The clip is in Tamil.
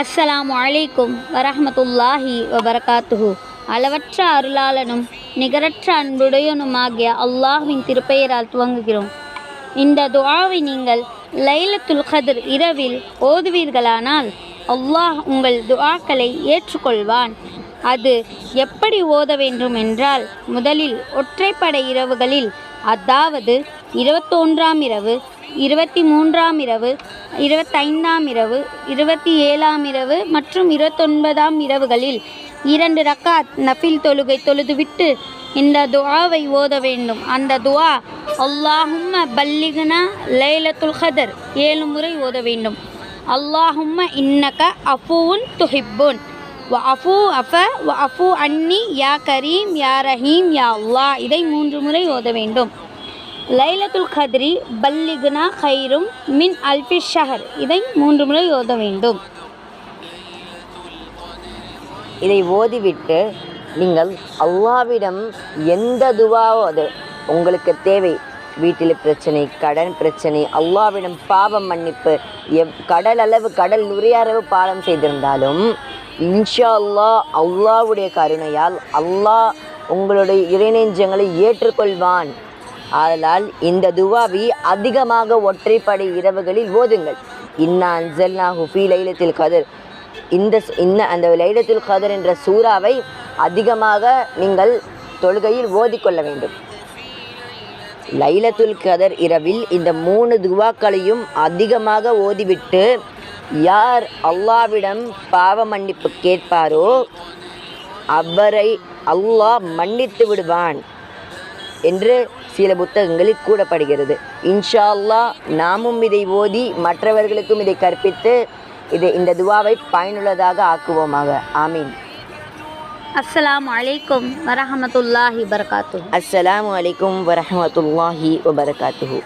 அஸ்ஸலாம் அலைக்கும் வரஹமத்துல்லாஹி வபரகாத்துஹு. அளவற்ற அருளாளனும் நிகரற்ற அன்புடையனுமாகிய அல்லாஹ்வின் திருப்பெயரால் துவங்குகிறோம். இந்த துவாவை நீங்கள் லைலத்துல் கதிர் இரவில் ஓதுவீர்களானால் அல்லாஹ் உங்கள் துவாக்களை ஏற்றுக்கொள்வான். அது எப்படி ஓத வேண்டும் என்றால் முதலில் ஒற்றைப்படை இரவுகளில் அதாவது இருபத்தொன்றாம் இரவு இருபத்தி மூன்றாம் இரவு இருபத்தைந்தாம் இரவு இருபத்தி ஏழாம் இரவு மற்றும் இருபத்தொன்பதாம் இரவுகளில் இரண்டு ரக்காத் நஃபில் தொழுகை தொழுதுவிட்டு இந்த துவாவை ஓத வேண்டும். அந்த துவா அல்லாஹும்ம பல்லிகனா லைலத்துல் ஹதர் ஏழு முறை ஓத வேண்டும். அல்லாஹும்ம இன்னக அஃபூன் துஹிப்புன் வ அஃபு அஃப வ அஃபு அன்னி யா கரீம் யா ரஹீம் யா அல்லா இதை மூன்று முறை ஓத வேண்டும். லைலத்துல் கத்ரி பல்லிகுனா ஹைரும் மின் அல்பி ஷஹர். இதை மூன்று முறை ஓத வேண்டும். இதை ஓதிவிட்டு நீங்கள் அல்லாவிடம் எந்த துவாவோ அது உங்களுக்கு தேவை? வீட்டில் பிரச்சனை கடன் பிரச்சனை அல்லாவிடம் பாவம் மன்னிப்பு எவ் கடல் அளவு கடல் நுரையளவு பாலம் செய்திருந்தாலும் இன்ஷா அல்லாஹ் அல்லாவுடைய கருணையால் அல்லாஹ் உங்களுடைய இறைநெஞ்சங்களை ஏற்றுக்கொள்வான். ஆதலால் இந்த துவாவி அதிகமாக ஒற்றைப்படை இரவுகளில் ஓதுங்கள். இன்னா அன்சல்னா ஹுஃபி லைலத்தில் கதிர். இந்த இன்ன இந்த அந்த லைலத்துல் கதர் என்ற சூறாவை அதிகமாக நீங்கள் தொழுகையில் ஓதிக்கொள்ள வேண்டும். லைலத்துல் கதர் இரவில் இந்த மூணு துவாக்களையும் அதிகமாக ஓதிவிட்டு யார் அல்லாவிடம் பாவ மன்னிப்பு கேட்பாரோ அவரை அல்லாஹ் மன்னித்து விடுவான். என்று சில புத்தகங்களில் கூறப்படுகிறது. இன்ஷா அல்லாஹ் நாமும் இதை ஓதி மற்றவர்களுக்கும் இதை கற்பித்து இதை இந்த துவாவை பயனுள்ளதாக ஆக்குவோமாக. ஆமீன். அஸ்ஸலாமு அலைக்கும் வரஹமத்துல்லாஹி வபரகாத்துஹு. அஸ்ஸலாமு அலைக்கும் வரஹ்மத்துல்லாஹி வபரகாத்துஹு.